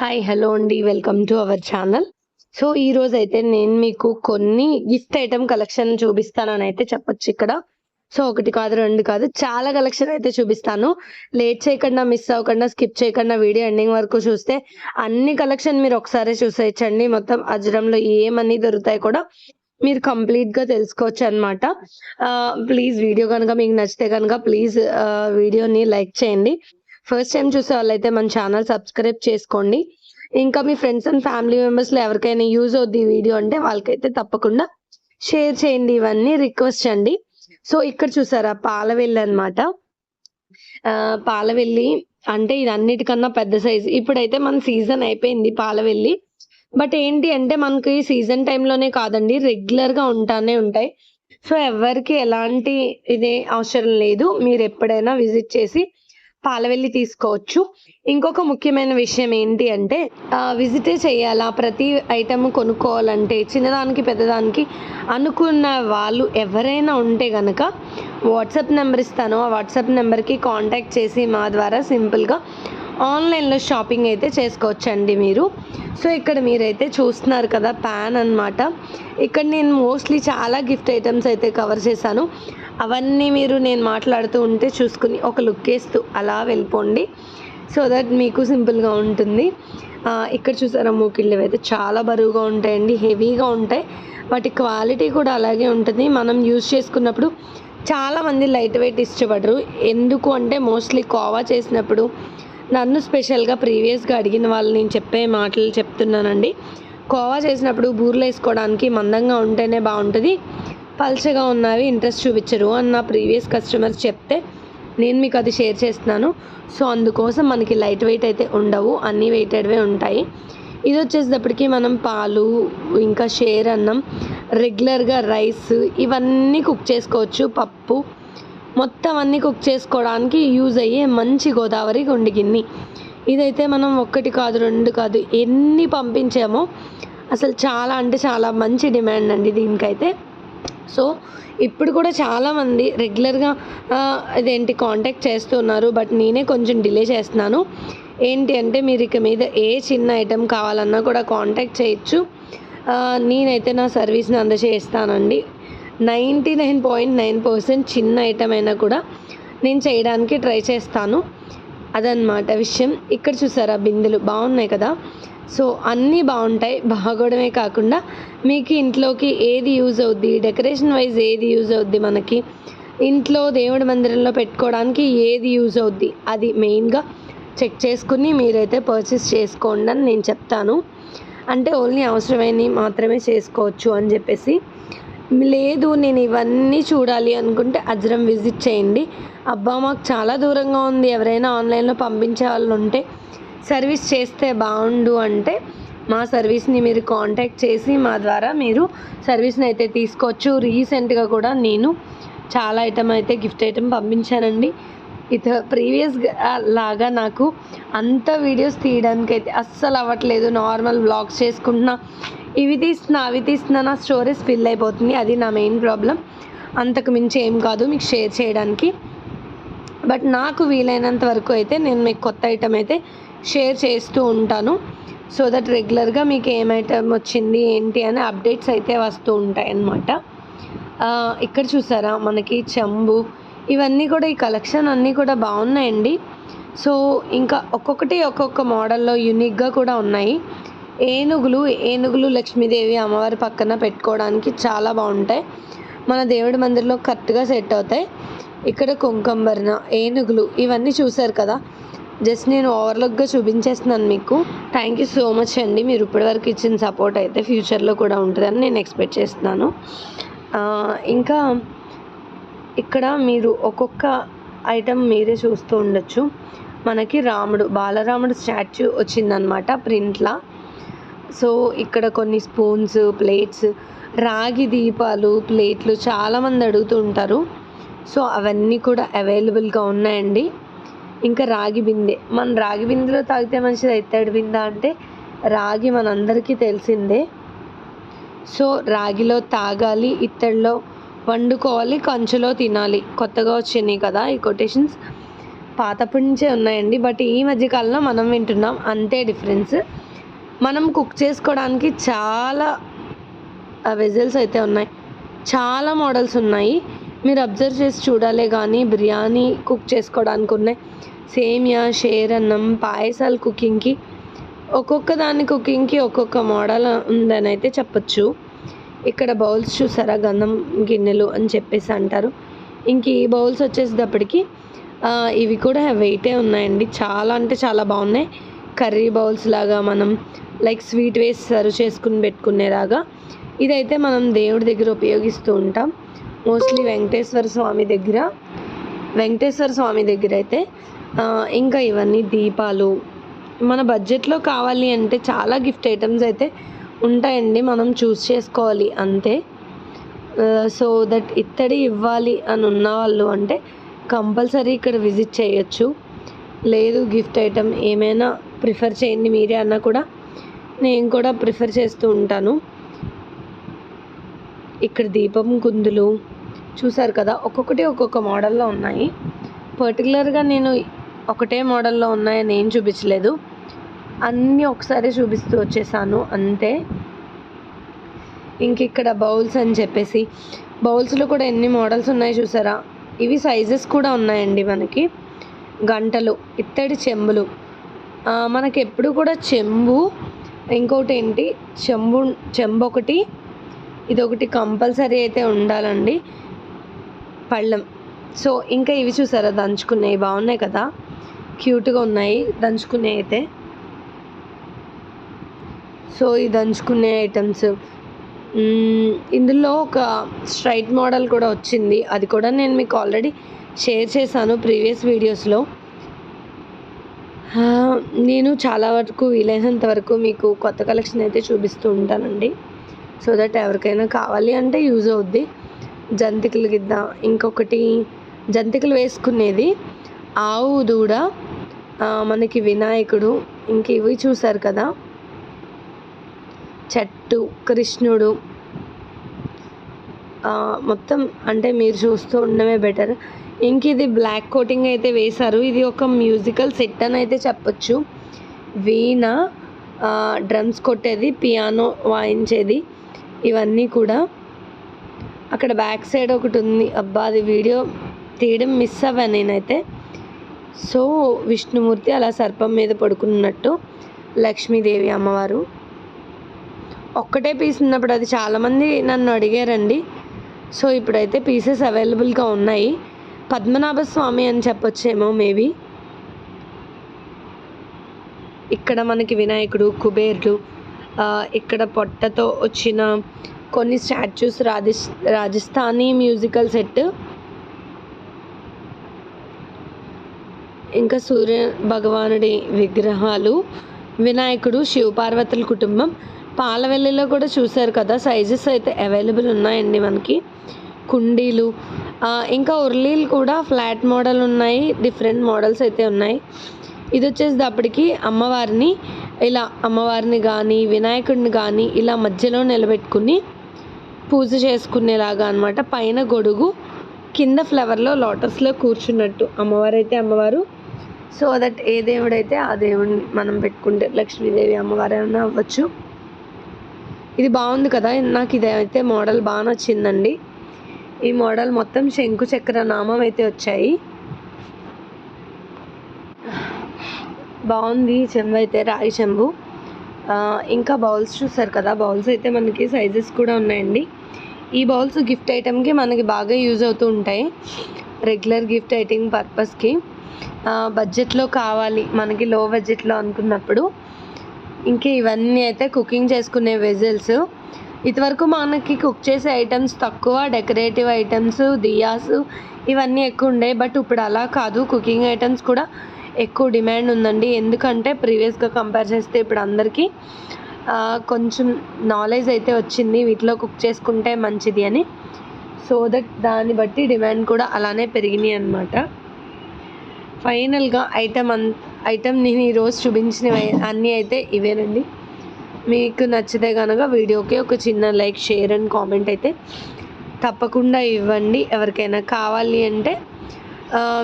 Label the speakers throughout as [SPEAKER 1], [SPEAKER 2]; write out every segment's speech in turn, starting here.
[SPEAKER 1] Hi hello అండి. Welcome to our channel so ఈ రోజు అయితే నేను మీకు కొన్ని గిఫ్ట్ ఐటమ్ కలెక్షన్ చూపిస్తానని అయితే చెప్పొచ్చు ఇక్కడ. సో ఒకటి కాదు రెండు కాదు చాలా కలెక్షన్ అయితే చూపిస్తాను. లేట్ చేయకుండా మిస్ అవ్వకుండా స్కిప్ చేయకుండా వీడియో ఎండింగ్ వరకు చూస్తే అన్ని కలెక్షన్ మీరు ఒకసారి చూసేయచ్చండి. మొత్తం అజరంలో ఏమన్నీ దొరుకుతాయి కూడా మీరు కంప్లీట్గా తెలుసుకోవచ్చు అనమాట ప్లీజ్ uh, వీడియో కనుక మీకు నచ్చితే కనుక ప్లీజ్ uh, వీడియోని లైక్ చేయండి. ఫస్ట్ టైం చూసే వాళ్ళైతే మన ఛానల్ సబ్స్క్రైబ్ చేసుకోండి. ఇంకా మీ ఫ్రెండ్స్ అండ్ ఫ్యామిలీ మెంబర్స్లో ఎవరికైనా యూజ్ అవుద్ది వీడియో అంటే వాళ్ళకైతే తప్పకుండా షేర్ చేయండి. ఇవన్నీ రిక్వెస్ట్ అండి. సో ఇక్కడ చూసారా? పాలవెల్లి అనమాట పాలవెల్లి అంటే ఇది అన్నిటికన్నా పెద్ద సైజ్ ఇప్పుడైతే మన సీజన్ అయిపోయింది పాలవెల్లి. బట్ ఏంటి అంటే మనకి సీజన్ టైంలోనే కాదండి. రెగ్యులర్గా ఉంటానే ఉంటాయి. సో ఎవరికి ఎలాంటి ఇదే అవసరం లేదు. మీరు ఎప్పుడైనా విజిట్ చేసి పాలవెల్లి తీసుకోవచ్చు. ఇంకొక ముఖ్యమైన విషయం ఏంటి అంటే విజిటే చేయాలా? ప్రతి ఐటమ్ కొనుక్కోవాలంటే చిన్నదానికి పెద్దదానికి అనుకున్న వాళ్ళు ఎవరైనా ఉంటే కనుక వాట్సాప్ నెంబర్ ఇస్తాను. ఆ వాట్సాప్ నెంబర్కి కాంటాక్ట్ చేసి మా ద్వారా సింపుల్గా ఆన్లైన్లో షాపింగ్ అయితే చేసుకోవచ్చండి మీరు. సో ఇక్కడ మీరైతే చూస్తున్నారు కదా ప్యాన్ అన్నమాట. ఇక్కడ నేను మోస్ట్లీ చాలా గిఫ్ట్ ఐటమ్స్ అయితే కవర్ చేశాను. అవన్నీ మీరు నేను మాట్లాడుతూ ఉంటే చూసుకుని ఒక లుక్ వేస్తూ అలా వెళ్ళిపోండి. సో దట్ మీకు సింపుల్గా ఉంటుంది. ఇక్కడ చూసారా మూకిళ్ళు అయితే చాలా బరువుగా ఉంటాయండి హెవీగా ఉంటాయి. వాటి క్వాలిటీ కూడా అలాగే ఉంటుంది. మనం యూజ్ చేసుకున్నప్పుడు చాలామంది లైట్ వెయిట్ ఇష్టపడరు. ఎందుకు అంటే మోస్ట్లీ కోవా చేసినప్పుడు నన్ను స్పెషల్గా ప్రీవియస్గా అడిగిన వాళ్ళు నేను చెప్పే మాటలు చెప్తున్నానండి. కోవా చేసినప్పుడు బూర్లు వేసుకోవడానికి మందంగా ఉంటేనే బాగుంటుంది. పల్చగా ఉన్నవి ఇంట్రెస్ట్ చూపించరు అని నా ప్రీవియస్ కస్టమర్స్ చెప్తే నేను మీకు అది షేర్ చేస్తున్నాను. సో అందుకోసం మనకి లైట్ వెయిట్ అయితే ఉండవు. అన్నీ వెయిటెడ్వే ఉంటాయి. ఇది వచ్చేసేటప్పటికి మనం పాలు ఇంకా షేర్ అన్నం రెగ్యులర్గా రైస్ ఇవన్నీ కుక్ చేసుకోవచ్చు. పప్పు మొత్తం అన్నీ కుక్ చేసుకోవడానికి యూజ్ అయ్యే మంచి గోదావరి గుండి గిన్నె. ఇదైతే మనం ఒక్కటి కాదు రెండు కాదు ఎన్ని పంపించామో అసలు చాలా అంటే చాలా మంచి డిమాండ్ అండి దీనికైతే. సో ఇప్పుడు కూడా చాలామంది రెగ్యులర్గా ఇదేంటి కాంటాక్ట్ చేస్తున్నారు బట్ నేనే కొంచెం డిలే చేస్తున్నాను. ఏంటి అంటే మీరు ఇక మీద ఏ చిన్న ఐటెం కావాలన్నా కూడా కాంటాక్ట్ చేయొచ్చు. నేనైతే నా సర్వీస్ని అందజేస్తానండి. Ninety nine point nine percent చిన్న ఐటమ్ అయినా కూడా నేను చేయడానికి ట్రై చేస్తాను. అదనమాట విషయం. ఇక్కడ చూసారా బిందెలు? బాగున్నాయి కదా? సో అన్నీ బాగుంటాయి. బాగోడమే కాకుండా మీకు ఇంట్లోకి ఏది యూజ్ అవుద్ది? డెకరేషన్ వైజ్ ఏది యూజ్ అవుద్ది మనకి? ఇంట్లో దేవుడి మందిరంలో పెట్టుకోవడానికి ఏది యూజ్ అవుద్ది? అది మెయిన్గా చెక్ చేసుకుని మీరైతే పర్చేస్ చేసుకోండి అని నేను చెప్తాను. అంటే ఓన్లీ అవసరమైనవి మాత్రమే చేసుకోవచ్చు అని చెప్పేసి. లేదు నేను ఇవన్నీ చూడాలి అనుకుంటే అజ్రం విజిట్ చేయండి. అబ్బా మాకు చాలా దూరంగా ఉంది. ఎవరైనా ఆన్లైన్లో పంపించే వాళ్ళు ఉంటే సర్వీస్ చేస్తే బాగుండు అంటే మా సర్వీస్ని మీరు కాంటాక్ట్ చేసి మా ద్వారా మీరు సర్వీస్ని అయితే తీసుకోవచ్చు. రీసెంట్గా కూడా నేను చాలా ఐటమ్ అయితే గిఫ్ట్ ఐటమ్ పంపించానండి. ఇత ప్రీవియస్ లాగా నాకు అంత వీడియోస్ తీయడానికి అయితే అస్సలు అవ్వట్లేదు. నార్మల్ బ్లాగ్స్ చేసుకుంటున్నా. ఇవి తీస్తున్నా అవి తీస్తున్నా నా స్టోరీస్ ఫిల్ అయిపోతుంది. అది నా మెయిన్ ప్రాబ్లం అంతకు మించి ఏం కాదు మీకు షేర్ చేయడానికి. బట్ నాకు వీలైనంత వరకు అయితే నేను మీకు కొత్త ఐటమ్ అయితే షేర్ చేస్తూ ఉంటాను. సో దట్ రెగ్యులర్గా మీకు ఏం ఐటమ్ వచ్చింది ఏంటి అని అప్డేట్స్ అయితే వస్తూ ఉంటాయి అన్నమాట. ఇక్కడ చూసారా? మనకి చెంబు. ఇవన్నీ కూడా ఈ కలెక్షన్ అన్నీ కూడా బాగున్నాయండి. సో ఇంకా ఒక్కొక్కటి ఒక్కొక్క మోడల్లో యూనిక్గా కూడా ఉన్నాయి. ఏనుగులు ఏనుగులు లక్ష్మీదేవి అమ్మవారి పక్కన పెట్టుకోవడానికి చాలా బాగుంటాయి. మన దేవుడి మందిరంలో కరెక్ట్గా సెట్ అవుతాయి. ఇక్కడ కుంకంబరణ ఏనుగులు ఇవన్నీ చూసారు కదా? జస్ట్ నేను ఓవర్లుక్గా చూపించేస్తున్నాను మీకు. థ్యాంక్ యూ సో మచ్ అండి. మీరు ఇప్పటివరకు ఇచ్చిన సపోర్ట్ అయితే ఫ్యూచర్లో కూడా ఉంటుందని నేను ఎక్స్పెక్ట్ చేస్తున్నాను. ఇంకా ఇక్కడ మీరు ఒక్కొక్క ఐటమ్ మీరే చూస్తూ ఉండొచ్చు. మనకి రాముడు బాలరాముడు స్టాచ్యూ వచ్చిందనమాట ప్రింట్లా. సో ఇక్కడ కొన్ని స్పూన్స్ ప్లేట్స్ రాగి దీపాలు ప్లేట్లు చాలామంది అడుగుతూ ఉంటారు. సో అవన్నీ కూడా అవైలబుల్గా ఉన్నాయండి. ఇంకా రాగి బిందె. మన రాగి బిందెలో తాగితే మంచిది. ఇత్తడి బిందె అంటే రాగి మనందరికీ తెలిసిందే. సో రాగిలో తాగాలి ఇత్తడిలో వండుకోవాలి కంచులో తినాలి. కొత్తగా వచ్చినాయి కదా ఈ కొటేషన్స్. పాతప్పటి నుంచే ఉన్నాయండి. బట్ ఈ మధ్య కాలంలో మనం వింటున్నాం. అంతే డిఫరెన్స్. మనం కుక్ చేసుకోవడానికి చాలా వెజల్స్ అయితే ఉన్నాయి. చాలా మోడల్స్ ఉన్నాయి. మీరు అబ్జర్వ్ చేసి చూడాలే కానీ బిర్యానీ కుక్ చేసుకోవడానికి ఉన్నాయి. సేమియా షేర్ అన్నం పాయసాలు కుకింగ్కి ఒక్కొక్క దాని కుకింగ్కి ఒక్కొక్క మోడల్ ఉందని అయితే చెప్పొచ్చు. ఇక్కడ బౌల్స్ చూసారా? గంధం గిన్నెలు అని చెప్పేసి అంటారు. ఇంక ఈ బౌల్స్ వచ్చేసేటప్పటికి ఇవి కూడా వెయిటే ఉన్నాయండి. చాలా అంటే చాలా బాగున్నాయి. కర్రీ బౌల్స్ లాగా మనం లైక్ స్వీట్ వేసి సర్వ్ చేసుకుని పెట్టుకునేలాగా. ఇదైతే మనం దేవుడి దగ్గర ఉపయోగిస్తూ ఉంటాం. మోస్ట్లీ వెంకటేశ్వర స్వామి దగ్గర. వెంకటేశ్వర స్వామి దగ్గర అయితే ఇంకా ఇవన్నీ దీపాలు. మన బడ్జెట్లో కావాలి అంటే చాలా గిఫ్ట్ ఐటమ్స్ అయితే ఉంటాయండి. మనం చూస్ చేసుకోవాలి అంతే. సో దట్ ఇత్తడి ఇవ్వాలి అని ఉన్న వాళ్ళు అంటే కంపల్సరీ ఇక్కడ విజిట్ చేయొచ్చు. లేదు గిఫ్ట్ ఐటమ్ ఏమైనా ప్రిఫర్ చేయండి మీరే అన్నా కూడా. నేను కూడా ప్రిఫర్ చేస్తూ ఉంటాను. ఇక్కడ దీపం కుందులు చూసారు కదా? ఒక్కొక్కటి ఒక్కొక్క మోడల్లో ఉన్నాయి. పర్టికులర్గా నేను ఒకటే మోడల్లో ఉన్నాయని ఏం చూపించలేదు. అన్నీ ఒకసారి చూపిస్తూ వచ్చేసాను అంతే. ఇంక ఇక్కడ బౌల్స్ అని చెప్పేసి బౌల్స్లో కూడా ఎన్ని మోడల్స్ ఉన్నాయి చూసారా? ఇవి సైజెస్ కూడా ఉన్నాయండి మనకి. గంటలు ఇత్తడి చెంబులు. మనకి ఎప్పుడు కూడా చెంబు ఇంకోటి ఏంటి చెంబు చెంబు ఒకటి ఇది ఒకటి కంపల్సరీ అయితే ఉండాలండి. పళ్ళెం. సో ఇంకా ఇవి చూసారా? దంచుకునేవి బాగున్నాయి కదా? క్యూట్గా ఉన్నాయి. దంచుకునే అయితే. సో ఈ దంచుకునే ఐటమ్స్. ఇందులో ఒక స్ట్రైట్ మోడల్ కూడా వచ్చింది. అది కూడా నేను మీకు ఆల్రెడీ షేర్ చేశాను ప్రీవియస్ వీడియోస్లో. నేను చాలా వరకు వీలైనంత వరకు మీకు కొత్త కలెక్షన్ అయితే చూపిస్తూ ఉంటానండి. సో దట్ ఎవరికైనా కావాలి అంటే యూజ్ అవుద్ది. జంతికలు గిద్ద ఇంకొకటి జంతికలు వేసుకునేది. ఆవు దూడ మనకి వినాయకుడు ఇంక ఇవి చూసారు కదా. చెట్టు కృష్ణుడు. మొత్తం అంటే మీరు చూస్తూ ఉండడమే బెటర్ ఇంక ఇది బ్లాక్ కోటింగ్ అయితే వేశారు. ఇది ఒక మ్యూజికల్ సెట్ అని అయితే చెప్పొచ్చు. వీణ డ్రమ్స్ కొట్టేది పియానో వాయించేది ఇవన్నీ కూడా. అక్కడ బ్యాక్ సైడ్ ఒకటి ఉంది. అబ్బా అది వీడియో తీయడం మిస్ అవ్వాను నేనైతే. సో విష్ణుమూర్తి అలా సర్పం మీద పడుకున్నట్టు లక్ష్మీదేవి అమ్మవారు. ఒక్కటే పీస్ ఉన్నప్పుడు అది చాలామంది నన్ను అడిగారండి. సో ఇప్పుడైతే పీసెస్ అవైలబుల్గా ఉన్నాయి. పద్మనాభ స్వామి అని చెప్పొచ్చేమో మేబీ. ఇక్కడ మనకి వినాయకుడు కుబేరుడు ఇక్కడ పొట్టతో వచ్చిన కొన్ని statues Rajas Rajasthani musical set. ఇంకా సూర్య భగవానుడి విగ్రహాలు వినాయకుడు శివపార్వతుల కుటుంబం. పాలవెల్లిలో కూడా చూశారు కదా సైజెస్ అయితే అవైలబుల్ ఉన్నాయండి మనకి. కుండీలు ఇంకా ఉర్లీలు కూడా ఫ్లాట్ మోడల్ ఉన్నాయి డిఫరెంట్ మోడల్స్ అయితే ఉన్నాయి. ఇది వచ్చేసేటప్పటికి అమ్మవారిని ఇలా అమ్మవారిని కానీ వినాయకుడిని కానీ ఇలా మధ్యలో నిలబెట్టుకుని పూజ చేసుకునేలాగా అనమాట పైన గొడుగు కింద ఫ్లవర్లో లోటస్లో కూర్చున్నట్టు అమ్మవారు అయితే అమ్మవారు. సో దట్ ఏ దేవుడైతే ఆ దేవుడిని మనం పెట్టుకుంటే లక్ష్మీదేవి అమ్మవారు ఏమైనా అవ్వచ్చు. ఇది బాగుంది కదా నాకు ఇదైతే మోడల్ బాగా నచ్చిందండి. ఈ మోడల్ మొత్తం శంకు చక్ర నామం అయితే వచ్చాయి. బాగుంది చెంబు అయితే రాయి చెంబు. ఇంకా బౌల్స్ చూసారు కదా బౌల్స్ అయితే మనకి సైజెస్ కూడా ఉన్నాయండి. ఈ బౌల్స్ గిఫ్ట్ ఐటెంకి మనకి బాగా యూజ్ అవుతూ ఉంటాయి. రెగ్యులర్ గిఫ్ట్ ఐటెం పర్పస్కి. బడ్జెట్లో కావాలి మనకి లో బడ్జెట్లో అనుకున్నప్పుడు. ఇంకా ఇవన్నీ అయితే కుకింగ్ చేసుకునే వెజల్స్. ఇదివరకు మనకి కుక్ చేసే ఐటమ్స్ తక్కువ డెకరేటివ్ ఐటమ్స్ దియాస్ ఇవన్నీ ఎక్కువ ఉండే. బట్ ఇప్పుడు అలా కాదు. కుకింగ్ ఐటమ్స్ కూడా ఎక్కువ డిమాండ్ ఉందండి. ఎందుకంటే ప్రీవియస్గా కంపేర్ చేస్తే ఇప్పుడు అందరికీ కొంచెం నాలెడ్జ్ అయితే వచ్చింది. వీటిలో కుక్ చేసుకుంటే మంచిది అని. సో దట్ దాన్ని బట్టి డిమాండ్ కూడా అలానే పెరిగినాయి అనమాట ఫైనల్గా ఐటమ్ అన్ ఐటమ్ నేను ఈరోజు చూపించినవి అన్నీ అయితే ఇవేనండి. మీకు నచ్చితే కనుక వీడియోకి ఒక చిన్న లైక్ షేర్ అండ్ కామెంట్ అయితే తప్పకుండా ఇవ్వండి. ఎవరికైనా కావాలి అంటే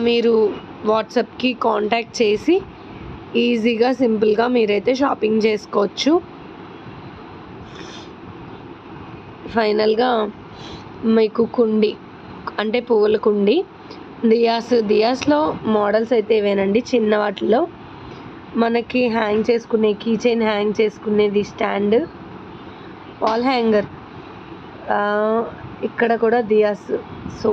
[SPEAKER 1] మీరు వాట్సాప్కి కాంటాక్ట్ చేసి ఈజీగా సింపుల్గా మీరైతే షాపింగ్ చేసుకోవచ్చు. ఫైనల్గా మీకు కుండి అంటే పువ్వుల కుండి. దియాస్ దియాస్లో మోడల్స్ అయితే ఇవేనండి. చిన్న వాటిలో మనకి హ్యాంగ్ చేసుకునే కీ చైన్ హ్యాంగ్ చేసుకునేది స్టాండ్ వాల్ హ్యాంగర్ ఇక్కడ కూడా దియాస్ సో